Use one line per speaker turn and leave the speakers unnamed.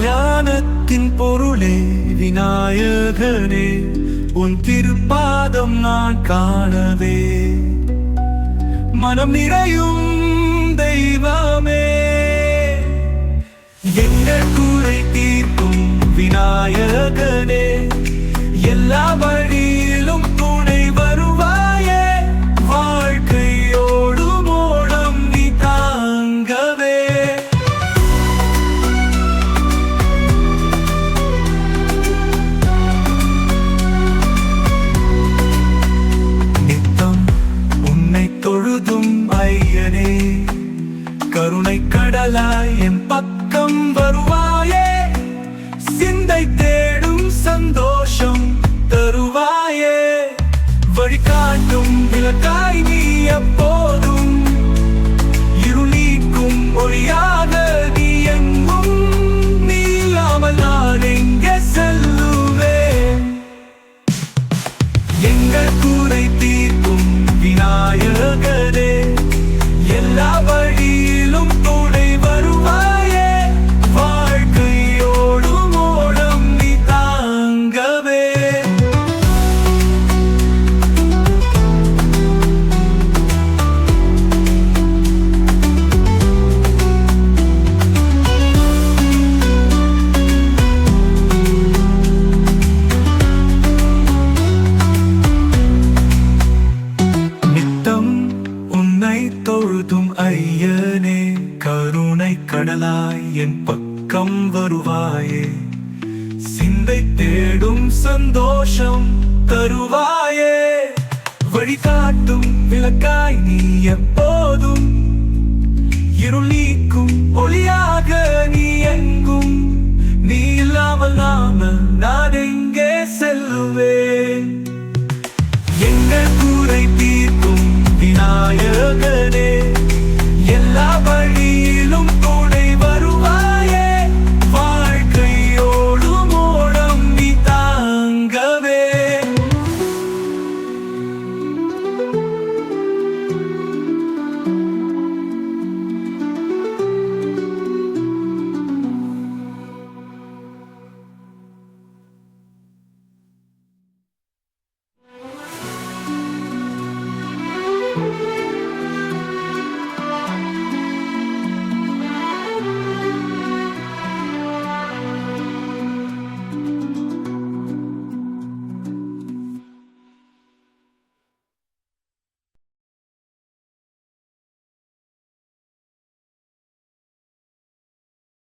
ஞானத்தின் பொருளே விநாயகனே உன் திருப்பாதம் நான் காணவே. மனம் நிறையும் தெய்வமே. எங்கள் கூரை தீர்க்கும் விநாயகனே எல்லா வழி பக்கம் வருவாயே? சிந்தை தேடும் சந்தோஷம் தருவாயே? வழிகாட்டும் விளக்காய் நீ அப்போ கடலாய் என் பக்கம் வருவாயே. சிந்தை தேடும் சந்தோஷம் தருவாயே. வழிகாட்டும் விளக்காய் நீ எப்போதும். இருள் நீக்கும் ஒளியாக நீ எங்கும். நீ இல்லாமல் நாம நான் எங்கே செல்லுவேன்?